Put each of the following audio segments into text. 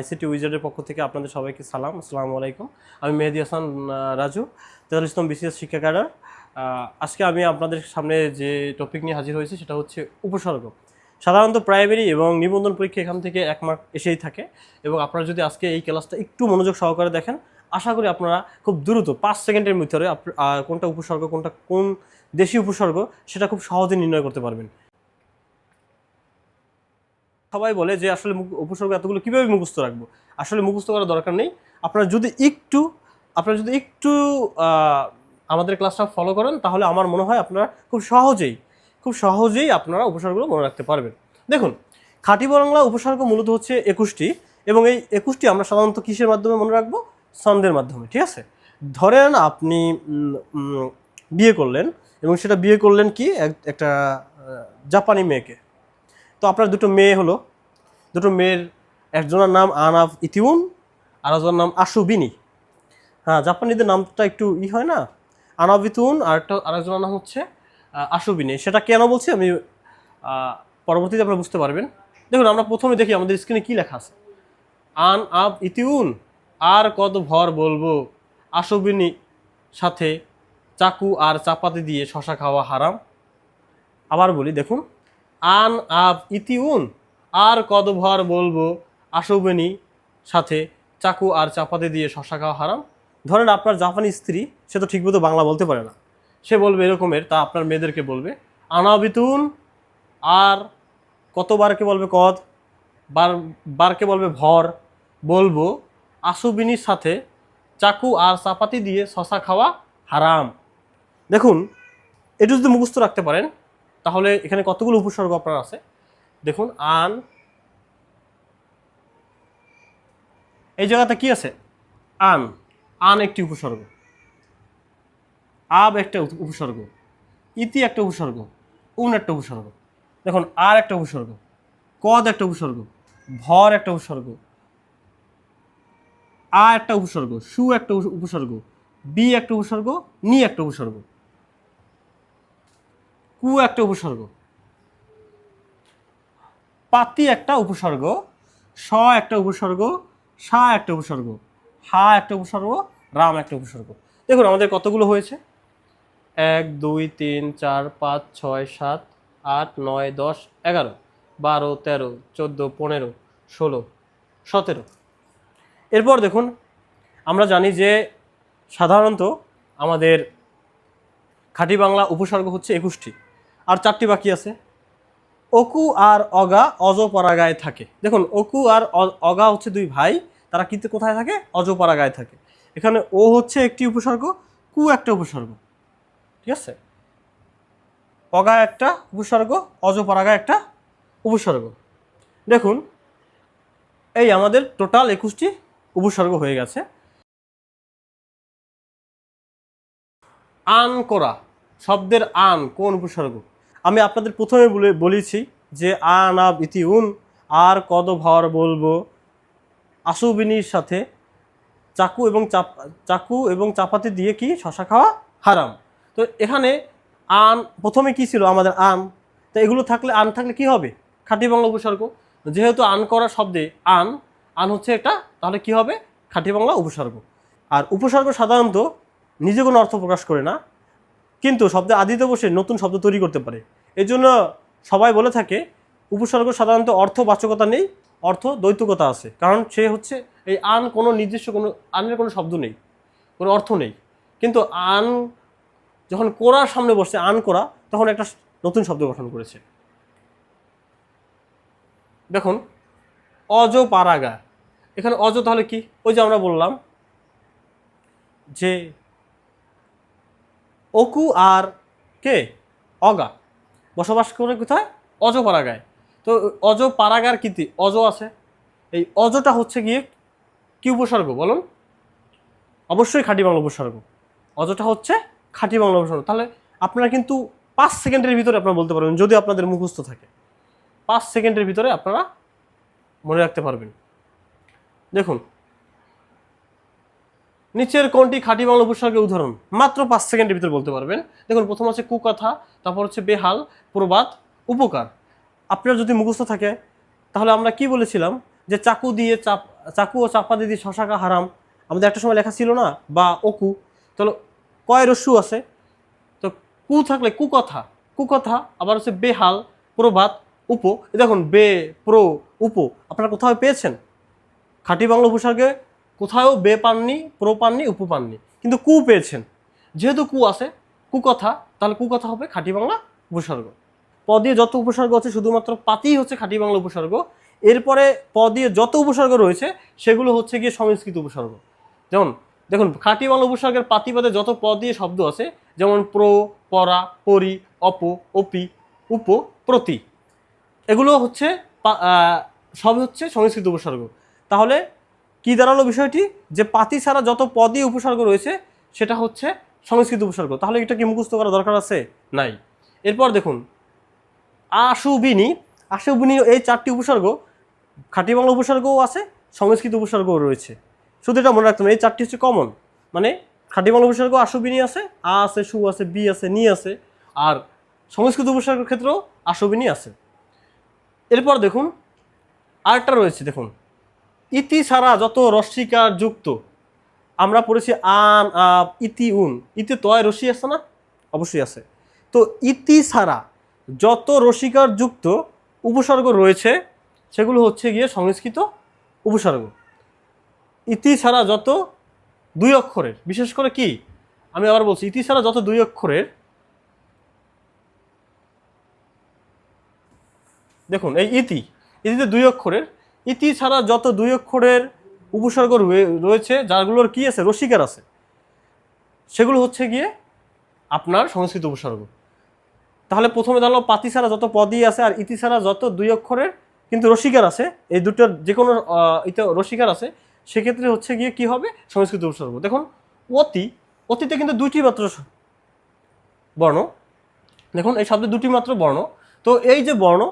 ICT উইজার্ডের পক্ষ থেকে আপনাদের সবাইকে সালাম, আসসালামু আলাইকুম। আমি মেহেদি হাসান রাজু তেতাল ইসলাম বিসিএস শিক্ষা ক্যাডার। আজকে আমি আপনাদের সামনে যে টপিক নিয়ে হাজির হয়েছি সেটা হচ্ছে উপসর্গ। সাধারণত প্রাইমারি এবং নিবন্ধন পরীক্ষা এখান থেকে এক মার্ক এসেই থাকে এবং আপনারা যদি আজকে এই ক্লাসটা একটু মনোযোগ সহকারে দেখেন, আশা করি আপনারা খুব দ্রুত পাঁচ সেকেন্ডের ভিতরে কোনটা উপসর্গ, কোনটা কোন দেশি উপসর্গ, সেটা খুব সহজে নির্ণয় করতে পারবেন। সবাই বলে যে আসলে উপসর্গ এতগুলো কীভাবে মুখস্থ রাখব? আসলে মুখস্থ করার দরকার নেই। আপনারা যদি একটু, আপনারা যদি একটু আমাদের ক্লাসটা ফলো করেন, তাহলে আমার মনে হয় আপনারা খুব সহজেই খুব সহজেই আপনারা উপসর্গগুলো মনে রাখতে পারবেন। দেখুন খাঁটি বাংলা উপসর্গ মূলত হচ্ছে একুশটি এবং এই একুশটি আমরা সাধারণত কিসের মাধ্যমে মনে রাখব? ছন্দের মাধ্যমে, ঠিক আছে? ধরেন আপনি বিয়ে করলেন এবং সেটা বিয়ে করলেন কি? এক- একটা জাপানি মেয়েকে। তো আপনার দুটো মেয়ে হলো। দুটো মেয়ের একজনের নাম আনাফ ইতিউন আর একজনের নাম আশুবিনি। হ্যাঁ জাপানিদের নামটা একটু ই হয় না? আনাফ ইতিউন আর একটা আরেকজনের নাম হচ্ছে আশুবিনি। সেটা কেন বলছি আমি পরবর্তীতে আপনারা বুঝতে পারবেন। দেখুন, আমরা প্রথমে দেখি আমাদের স্ক্রিনে কী লেখা আছে। আন আব ইতিউন, আর কত ভর বলব? আশুবিনি সাথে চাকু আর চাপাতি দিয়ে শশা খাওয়া হারাম। আবার বলি, দেখুন। আন, আব ইতিউন আর কদভর বলব আসবেনি সাথে চাকু আর চাপাতি দিয়ে শশা খাওয়া হারাম। ধরেন আপনার জাপানি স্ত্রী, সে তো ঠিকমতো বাংলা বলতে পারে না। সে বলবে এরকমের, তা আপনার মেয়েদেরকে বলবে। আনাবিতুন, আর কতবারকে বলবে কদ? বার, বারকে বলবে ভর। বলব আসুবিনির সাথে চাকু আর চাপাতি দিয়ে শশা খাওয়া হারাম। দেখুন, এটা যদি মুখস্থ রাখতে পারেন তাহলে এখানে কতগুলো উপসর্গ আপনার আছে? দেখুন, আন, এই জায়গাতে কি আছে? আন আন একটি উপসর্গ। আব একটা উপসর্গ। ইতি একটা উপসর্গ। উন একটা উপসর্গ। দেখুন, আর একটা উপসর্গ। কদ একটা উপসর্গ। ভর একটা উপসর্গ। আ একটা উপসর্গ। সু একটা উপসর্গ। বি একটা উপসর্গ। নি একটা উপসর্গ। কু একটা উপসর্গ। পাতি একটা উপসর্গ, স একটা উপসর্গ, সা একটা উপসর্গ, হা একটা উপসর্গ, রাম একটা উপসর্গ। দেখুন আমাদের কতগুলো হয়েছে? এক, দুই, তিন, চার, পাঁচ, ছয়, সাত, আট, নয়, দশ, এগারো, বারো, তেরো, চোদ্দ, পনেরো, ষোলো, সতেরো। এরপর দেখুন, আমরা জানি যে সাধারণত আমাদের খাঁটি বাংলা উপসর্গ হচ্ছে একুশটি। আর চারটি বাকি আছে। অকু আর অগা অজপরাগায় থাকে। দেখুন, অকু আর অগা হচ্ছে দুই ভাই, তারা কিন্তু কোথায় থাকে? অজপরাগায় থাকে। এখানে ও হচ্ছে একটি উপসর্গ, কু একটা উপসর্গ। ঠিক আছে? অগা একটা উপসর্গ, অজপরাগা একটা উপসর্গ। দেখুন, এই আমাদের টোটাল একুশটি উপসর্গ হয়ে গেছে। আন করা, শব্দের আন কোন উপসর্গ? আমি আপনাদের প্রথমে বলে বলেছি যে আন আব ইতি উন, আর কদ ভর বলব আসুবিনীর সাথে চাকু এবং চাপ, চাকু এবং চাপাতি দিয়ে কি শশা খাওয়া হারাম। তো এখানে আন, প্রথমে কি ছিল আমাদের আন? তো এগুলো থাকলে আন থাকলে কি হবে? খাঁটি বাংলা উপসর্গ। যেহেতু আন করা শব্দে আন আন হচ্ছে এটা তাহলে কি হবে? খাঁটি বাংলা উপসর্গ। আর উপসর্গ সাধারণত নিজে কোনো অর্থ প্রকাশ করে না। কিন্তু শব্দে আদিতে বসে নতুন শব্দ তৈরি করতে পারে। এই জন্য সবাই বলে থাকে, উপসর্গ সাধারণত অর্থবাচকতা নেই, অর্থ দ্বৈতকতা আছে। কারণ সে হচ্ছে, এই আন কোনো নির্দিষ্ট কোনো, আনের কোনো শব্দ নেই, কোনো অর্থ নেই। কিন্তু আন যখন কোরার সামনে বসছে, আন করা, তখন একটা নতুন শব্দ গঠন করেছে। দেখুন, অজ পারাগা এখানে অজ তাহলে কি? ওই যে আমরা বললাম যে অকু আর কে? অগা। বসবাস করে কোথায়? অজ পারাগায় তো অজ পারাগার কীতি অজ আছে। এই অজটা হচ্ছে গিয়ে কি উপসর্গ বলুন? অবশ্যই খাঁটি বাংলা উপসর্গ। অজটা হচ্ছে খাঁটি বাংলা উপসর্গ। তাহলে আপনারা কিন্তু পাঁচ সেকেন্ডের ভিতরে আপনারা বলতে পারবেন, যদি আপনাদের মুখস্থ থাকে। পাঁচ সেকেন্ডের ভিতরে আপনারা মনে রাখতে পারবেন। দেখুন নিচের কোনটি খাঁটি বাংলা উপসর্গের উদাহরণ? মাত্র পাঁচ সেকেন্ডের ভিতরে বলতে পারবেন। দেখুন, প্রথম হচ্ছে কুকথা, তারপর হচ্ছে বেহাল, প্রবাদ, উপকার। আপনার যদি মুখস্থ থাকে, তাহলে আমরা কি বলেছিলাম? যে চাকু দিয়ে চাপ, চাকু ও চাপা দিয়ে শশাকা হারাম। আমাদের একটা সময় লেখা ছিল না? বা অকু। তাহলে কয় রস্যু আছে। তো কু থাকলে কুকথা। কুকথা, আবার হচ্ছে বেহাল, প্রবাদ, উপ। দেখুন, বে, প্রো, উপ। আপনারা কোথাও পেয়েছেন? খাঁটি বাংলা উপসর্গে কোথাও বে পাননি, প্রো পাননি, উপ পাননি। কিন্তু কু পেয়েছেন। যেহেতু কু আছে কুকথা তাহলে কুকথা হবে খাঁটি বাংলা উপসর্গ। প দিয়ে যত উপসর্গ আছে, শুধুমাত্র পাতিই হচ্ছে খাঁটি বাংলা উপসর্গ। এরপরে প দিয়ে যত উপসর্গ রয়েছে, সেগুলো হচ্ছে গিয়ে সংস্কৃত উপসর্গ। যেমন, দেখুন, খাঁটি বাংলা উপসর্গের পাতিবাদে যত প দিয়ে শব্দ আছে, যেমন প্র, পরা, পরি, অপ অপি উপ, প্রতি। এগুলো হচ্ছে সব হচ্ছে সংস্কৃত উপসর্গ। তাহলে কি দাঁড়াল বিষয়টি? যে পাতি ছাড়া যত পদী উপসর্গ রয়েছে, সেটা হচ্ছে সংস্কৃত উপসর্গ। তাহলে এটা কি মুখস্থ করা দরকার আছে? নাই। এরপর দেখুন, আশুবিনী আশুবিনী এই চারটি উপসর্গ, খাঁটি বাংলা উপসর্গও আছে, সংস্কৃত উপসর্গও রয়েছে। শুধু এটা মনে রাখতে হবে, এই চারটি হচ্ছে কমন মানে খাঁটি বাংলা উপসর্গ আশুবিনী আছে, আ আছে, সু আছে, বি আছে, নি আছে, আর সংস্কৃত উপসর্গের ক্ষেত্রেও আশুবিনী আছে। এরপর দেখুন, আরেকটা রয়েছে, দেখুন। ইতি ছাড়া যত রস্মিকার যুক্ত, আমরা পড়েছি আন আপ ইতি, উন। ইতি তয় রশি আছে না? অবশ্যই আছে। তো ইতি ছাড়া যত রসিকার যুক্ত উপসর্গ রয়েছে, সেগুলো হচ্ছে গিয়ে সংস্কৃত উপসর্গ। ইতি ছাড়া যত দুই অক্ষরের, বিশেষ করে কি? আমি আবার বলছি, ইতি ছাড়া যত দুই অক্ষরের, দেখুন, এই ইতি, ইতিতে দুই অক্ষরের ইতি ছাড়া যত দুই অক্ষরের উপসর্গ রয়ে- রয়েছে যাগুলোর কি আছে? রসিকার আছে। সেগুলো হচ্ছে গিয়ে আপনার সংস্কৃত উপসর্গ। তাহলে প্রথমে দাঁড়াল পাতি ছাড়া যত পদই আছে আর ইতি ছাড়া যত দুই অক্ষরের কিন্তু রসিকার আছে, এই দুটোর যে কোনো ইতে রসিকার আছে, সেক্ষেত্রে হচ্ছে গিয়ে কি হবে? সংস্কৃত উপসর্গ। দেখুন, অতি, অতিতে কিন্তু দুইটি মাত্র বর্ণ। দেখুন, এই শব্দে দুটি মাত্র বর্ণ। তো এই যে বর্ণ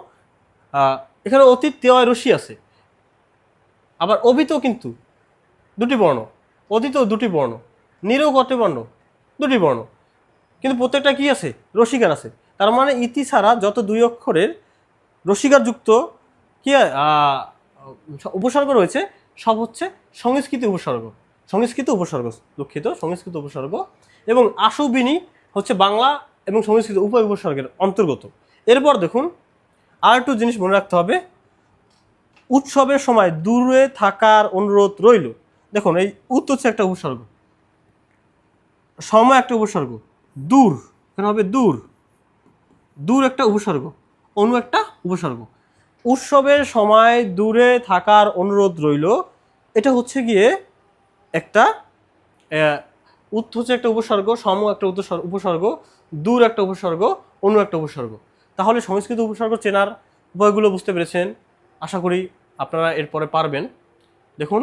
এখানে অতীত তেওয়ায় রশি আছে। আবার অবিতেও কিন্তু দুটি বর্ণ, অতীতেও দুটি বর্ণ নিরেও কটি বর্ণ দুটি বর্ণ। কিন্তু প্রত্যেকটা কি আছে? রসিকার আছে। তার মানে ইতি ছাড়া যত দুই অক্ষরের রসিকার যুক্ত কি উপসর্গ রয়েছে, সব হচ্ছে সংস্কৃতি উপসর্গ। সংস্কৃত উপসর্গ, দুঃখিত, সংস্কৃত উপসর্গ। এবং আশুবিনী হচ্ছে বাংলা এবং সংস্কৃত উপ উপসর্গের অন্তর্গত। এরপর দেখুন আর একটু জিনিস মনে রাখতে হবে। উৎসবের সময় দূরে থাকার অনুরোধ রইল। দেখুন, এই উৎ হচ্ছে একটা উপসর্গ। সময় একটা উপসর্গ। দূর কেন হবে দূর। দূর একটা উপসর্গ অনু একটা উপসর্গ। উৎসবের সময় দূরে থাকার অনুরোধ রইল। এটা হচ্ছে গিয়ে একটা উৎ হচ্ছে একটা উপসর্গ সম একটা উপসর্গ উপসর্গ, দূর একটা উপসর্গ অনু একটা উপসর্গ। তাহলে সংস্কৃত উপসর্গ চেনার উপায়গুলো বুঝতে পেরেছেন। আশা করি আপনারা এরপরে পারবেন। দেখুন।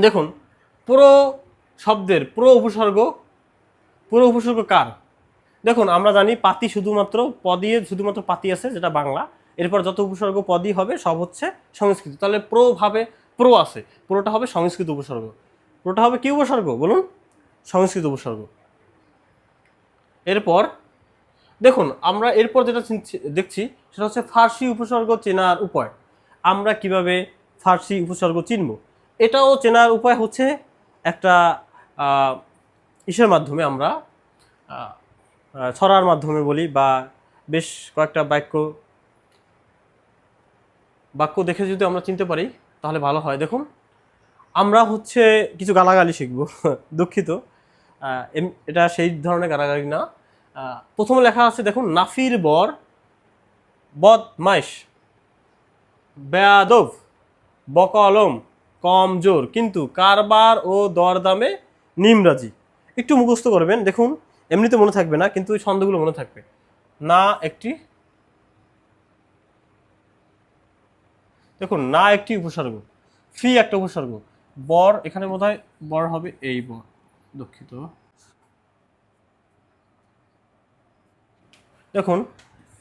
দেখুন, পুরো শব্দের, পুরো উপসর্গ পুরো উপসর্গ কার? দেখুন, আমরা জানি পাতি শুধুমাত্র পদিয়ে শুধুমাত্র পাতি আছে, যেটা বাংলা। এরপর যত উপসর্গ পদই হবে, সব হচ্ছে সংস্কৃত। তাহলে প্রো ভাবে প্রো আছে, পুরোটা হবে সংস্কৃত উপসর্গ। পুরোটা হবে কি উপসর্গ? বলুন। সংস্কৃত উপসর্গ। এরপর দেখুন, আমরা এরপর যেটা দেখছি, সেটা হচ্ছে ফার্সি উপসর্গ চেনার উপায়। আমরা কীভাবে ফার্সি উপসর্গ চিনব? এটাও চেনার উপায় হচ্ছে একটা ইসের মাধ্যমে আমরা ছড়ার মাধ্যমে বলি বা বেশ কয়েকটা বাক্য বাক্য দেখে যদি আমরা চিনতে পারি, তাহলে ভালো হয়। দেখুন, আমরা হচ্ছে কিছু গালাগালি শিখব, দুঃখিত। এটা সেই ধরনের গালাগালি না। প্রথমে লেখা আছে, দেখুন, নাফির বর, বদমাইশ, বেয়াদব বকলম কমজোর, কিন্তু কারবার ও দরদামে নিমরাজি। একটু মুখস্থ করবেন, দেখুন, এমনিতে মনে থাকবে না, কিন্তু ওই ছন্দগুলো মনে থাকবে। না একটি, দেখুন, না একটি উপসর্গ, ফি একটা উপসর্গ, বর, এখানে বোধ হয় বর হবে এই বর, দুঃখিত। দেখুন,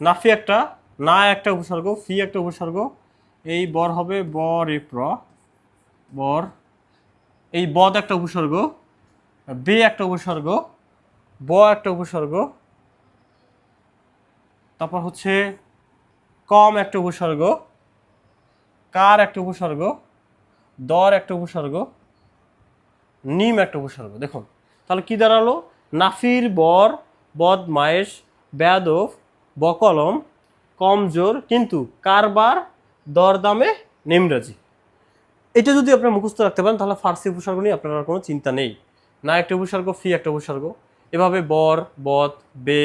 নাফি একটা, না একটা উপসর্গ, ফি একটা উপসর্গ, এই বর হবে বর এ প্র, বর, এই বদ একটা উপসর্গ, বে একটা উপসর্গ, ব একটা উপসর্গ, তারপর হচ্ছে কম একটা উপসর্গ, কার একটা উপসর্গ, দর একটা উপসর্গ, নিম একটা উপসর্গ। দেখুন, তাহলে কি দাঁড়াল? নাফির বর বদমায়েশ বেয়াদব বকলম, কমজোর, কিন্তু কারবার দরদামে নেমরাজি এটা যদি আপনারা মুখস্থ রাখতে পারেন, তাহলে ফার্সি উপসর্গ নিয়ে আপনার কোনো চিন্তা নেই। না একটা উপসর্গ, ফি একটা উপসর্গ। এভাবে বর বদ বে,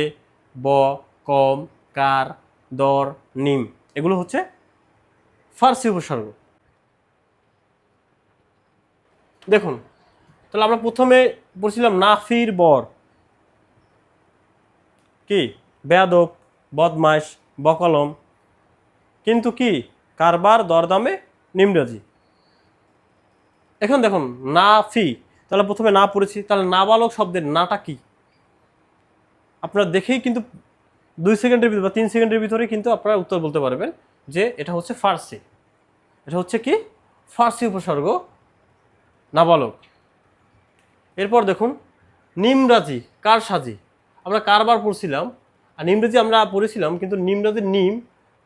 ব, কম, কার, দর, নিম, এগুলো হচ্ছে ফার্সি উপসর্গ। দেখুন, তাহলে আমরা প্রথমে বলছিলাম নাফির বর। কি? বেয়াদব, বদমাইশ, বকলম। কিন্তু কি? কারবার দরদামে নিমরাজি। এখন দেখুন না ফি তাহলে প্রথমে না পড়েছি, তাহলে নাবালক শব্দের নাটা কি? আপনারা দেখেই কিন্তু দুই সেকেন্ডের ভিতরে বা তিন সেকেন্ডের ভিতরে কিন্তু আপনারা উত্তর বলতে পারবেন যে এটা হচ্ছে ফার্সি। এটা হচ্ছে কি? ফার্সি উপসর্গ, নাবালক। এরপর দেখুন, নিমরাজি কার সাজি আমরা কারবার পড়ছিলাম, আর নিমরাজি আমরা পড়েছিলাম, কিন্তু নিমরাজির নিম,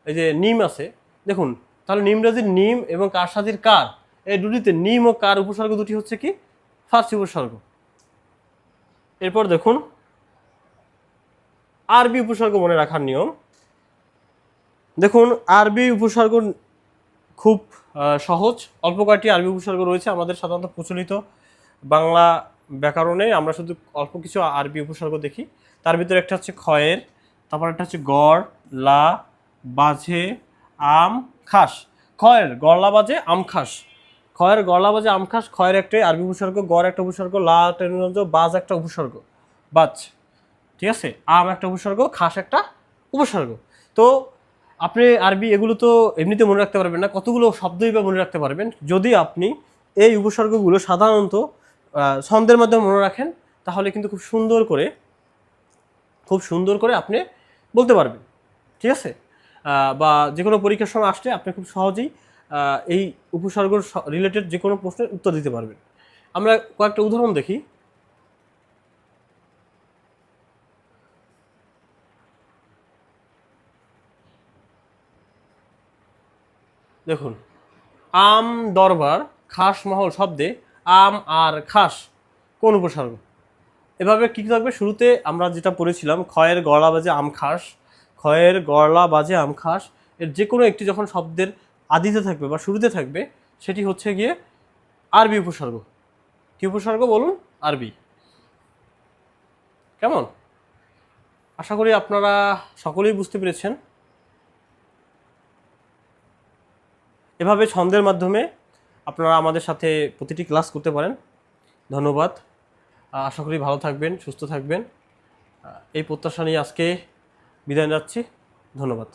এই যে নিম আছে, দেখুন, তাহলে নিমরাজির নিম এবং কারসাজির কার, এই দুটিতে নিম ও কার উপসর্গ দুটি হচ্ছে কি? ফার্সি উপসর্গ। এরপর দেখুন, আরবি উপসর্গ মনে রাখার নিয়ম। দেখুন, আরবি উপসর্গ খুব সহজ, অল্প কয়েকটি আরবি উপসর্গ রয়েছে আমাদের সাধারণত প্রচলিত বাংলা ব্যাকরণে আমরা শুধু অল্প কিছু আরবি উপসর্গ দেখি। তার ভিতরে একটা হচ্ছে খয়ের তারপর একটা হচ্ছে গড়, লা, বাজে, আম, খাস। খয়ের গড়লা বাজে, আম, খাস। খয়ের গড়লা বাজে, আম, খাস খয়ের একটাই আরবি উপসর্গ, গড় একটা উপসর্গ, লা টেনুরঞ্জ বাজ একটা উপসর্গ, বাজ। ঠিক আছে? আম একটা উপসর্গ, খাস একটা উপসর্গ। তো আপনি আরবি এগুলো তো এমনিতে মনে রাখতে পারবেন না, কতগুলো শব্দই বা মনে রাখতে পারবেন। যদি আপনি এই উপসর্গগুলো সাধারণত ছন্দের মাধ্যমে মনে রাখেন, তাহলে কিন্তু খুব সুন্দর করে, খুব সুন্দর করে আপনি বলতে পারবেন। ঠিক আছে? বা যে কোনো পরীক্ষার সময় আসলে আপনি খুব সহজেই এই উপসর্গ রিলেটেড যে কোনো প্রশ্নের উত্তর দিতে পারবেন। আমরা কয়েকটা উদাহরণ দেখি। দেখুন, আম, দরবার, খাস মহল শব্দে আম আর খাস, কোন উপসর্গ? এভাবে কী থাকবে? শুরুতে আমরা যেটা পড়েছিলাম, ক্ষয়ের গলা বাজে আম খাস, ক্ষয়ের গলা বাজে আম খাস, এর যে কোনো একটি যখন শব্দের আদিতে থাকবে বা শুরুতে থাকবে, সেটি হচ্ছে গিয়ে আরবি উপসর্গ। কি উপসর্গ বলুন? আরবি। কেমন? আশা করি আপনারা সকলেই বুঝতে পেরেছেন। এভাবে ছন্দের মাধ্যমে আপনারা আমাদের সাথে প্রতিটি ক্লাস করতে পারেন। ধন্যবাদ। আশা করি ভালো থাকবেন, সুস্থ থাকবেন। এই প্রত্যাশা নিয়ে আজকে বিদায় যাচ্ছি ধন্যবাদ।